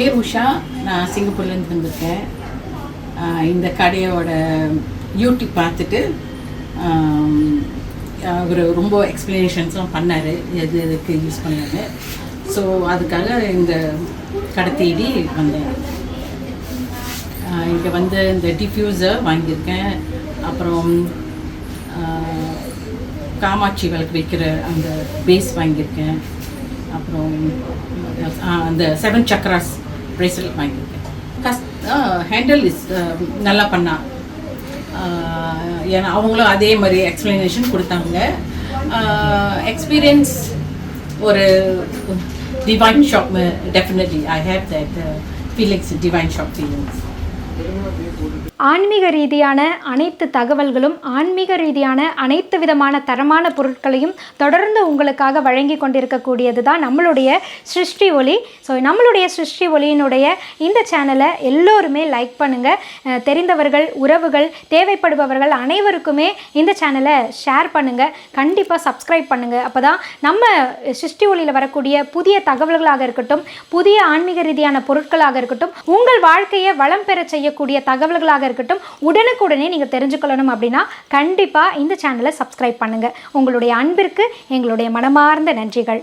பேர் உஷா. நான் சிங்கப்பூர்லேருந்து வந்திருக்கேன். இந்த கடையோட யூடியூப் பார்த்துட்டு அவர் ரொம்ப எக்ஸ்ப்ளனேஷன்ஸ்லாம் பண்ணார் எது எதுக்கு யூஸ் பண்ணாரு ஸோ அதுக்காக இந்த கடை தேடி வந்தேன். இங்கே வந்து இந்த டிஃப்யூசர் வாங்கியிருக்கேன். அப்புறம் காமாட்சி விளக்கு வைக்கிற அந்த பேஸ் வாங்கியிருக்கேன். அப்புறம் அந்த செவன் சக்ராஸ் ப்ரேஸ்லெட் வாங்கியிருக்கேன். கஸ் ஹேண்டில் இஸ் நல்லா பண்ணா. ஏன்னா அவங்களும் அதே மாதிரி எக்ஸ்ப்ளனேஷன் கொடுத்தாங்க. எக்ஸ்பீரியன்ஸ் ஒரு divine shop definitely I have that feelings divine shop feelings ஆன்மீக ரீதியான அனைத்து தகவல்களும் ஆன்மீக ரீதியான அனைத்து விதமான தரமான பொருட்களையும் தொடர்ந்து உங்களுக்காக வழங்கி கொண்டிருக்கக்கூடியது தான் நம்மளுடைய சிருஷ்டி ஒளி. ஸோ நம்மளுடைய சிருஷ்டி ஒளியினுடைய இந்த சேனலை எல்லோருமே லைக் பண்ணுங்கள் தெரிந்தவர்கள் உறவுகள் தேவைப்படுபவர்கள் அனைவருக்குமே இந்த சேனலை ஷேர் பண்ணுங்கள் கண்டிப்பாக சப்ஸ்கிரைப் பண்ணுங்கள் அப்போ தான் நம்ம சிருஷ்டி ஒளியில் வரக்கூடிய புதிய தகவல்களாக இருக்கட்டும் புதிய ஆன்மீக ரீதியான பொருட்களாக இருக்கட்டும் உங்கள் வாழ்க்கையை வளம் பெற செய்யக்கூடிய தகவல்களாக இருக்கட்டும் உடனுக்குடனே நீங்கள் தெரிஞ்சுக்கொள்ளணும் அப்படின்னா கண்டிப்பாக இந்த சேனலை சப்ஸ்கிரைப் பண்ணுங்கள் உங்களுடைய அன்பிற்கு எங்களுடைய மனமார்ந்த நன்றிகள்.